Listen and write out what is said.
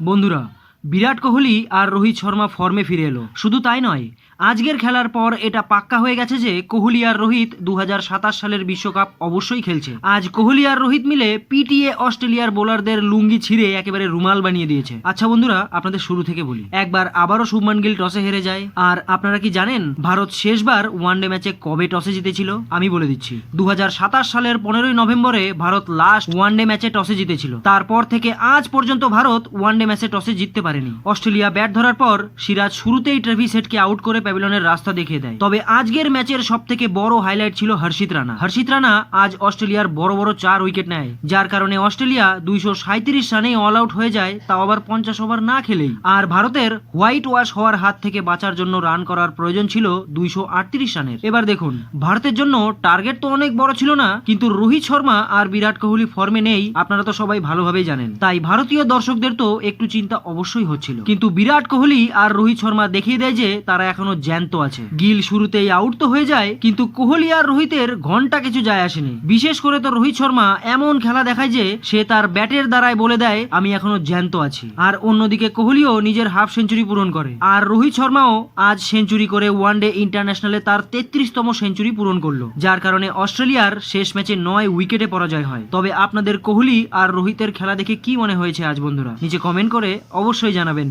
বন্ধুরা বিরাট কোহলি আর রোহিত শর্মা ফর্মে ফিরে এলো। শুধু তাই নয়, আজকের খেলার পর এটা পাক্কা হয়ে গেছে যে কোহলি আর রোহিত দু হাজার সাতাশ সালের বিশ্বকাপ অবশ্যই খেলছে। আজ কোহলি আর রোহিত মিলে পিটিএ অস্ট্রেলিয়ার বোলারদের লুঙ্গি ছিঁড়ে একেবারে রুমাল বানিয়ে দিয়েছে। আচ্ছা বন্ধুরা, আপনাদের শুরু থেকে বলি। একবার আবারও শুভমান গিল টসে হেরে যায়। আর আপনারা কি জানেন, ভারত শেষবার ওয়ানডে ম্যাচে কবে টসে জিতেছিল? আমি বলে দিচ্ছি দু হাজার সাতাশ সালের পনেরোই নভেম্বরে ভারত লাস্ট ওয়ানডে ম্যাচে টসে জিতেছিল। তারপর থেকে আজ পর্যন্ত ভারত ওয়ানডে ম্যাচে টসে জিততে পারেনি। অস্ট্রেলিয়া ব্যাট ধরার পর সিরাজ শুরুতেই ট্রেভিস হেডকে আউট করে প্যাভিলনের রাস্তা দেখিয়ে দেয়। তবে আজকের ম্যাচের সব থেকে বড় হাইলাইট ছিল হর্ষিত রানা। হর্ষিত রানা আজ অস্ট্রেলিয়ার বড় বড় চার উইকেট নেয়, যার কারণে অস্ট্রেলিয়া দুইশো সাঁত্রিশ রানেই অল আউট হয়ে যায়, তাও আবার পঞ্চাশ ওভার না খেলেই। আর ভারতের হোয়াইট ওয়াশ হওয়ার হাত থেকে বাঁচার জন্য রান করার প্রয়োজন ছিল দুইশো আটত্রিশ রানের। এবার দেখুন, ভারতের জন্য টার্গেট তো অনেক বড় ছিল না, কিন্তু রোহিত শর্মা আর বিরাট কোহলি ফর্মে নেই, আপনারা তো সবাই ভালোভাবেই জানেন। তাই ভারতীয় দর্শকদের তো একটু চিন্তা অবশ্যই হচ্ছিল। কিন্তু বিরাট কোহলি আর রোহিত শর্মা দেখিয়ে দেয় যে তারা এখনও জ্যান্ত আছে। গিল শুরুতেই আউট তো হয়ে যায়, কিন্তু কোহলি আর রোহিতের ঘণ্টা কিছু যায় আসেনি। বিশেষ করে তো রোহিত শর্মা এমন খেলা দেখায় যে সে তার ব্যাটের দ্বারাই বলে দেয়, আমি এখনও জ্যান্ত আছি। আর অন্যদিকে কোহলিও নিজের হাফ সেঞ্চুরি পূরণ করে। আর রোহিত শর্মাও আজ সেঞ্চুরি করে ওয়ান ওয়ানডে ইন্টারন্যাশনালে তার তেত্রিশতম সেঞ্চুরি পূরণ করল, যার কারণে অস্ট্রেলিয়ার শেষ ম্যাচে নয় উইকেটে পরাজয় হয়। তবে আপনাদের কোহলি আর রোহিতের খেলা দেখে কি মনে হয়েছে আজ বন্ধুরা? নিচে কমেন্ট করে অবশ্যই জানাবেন।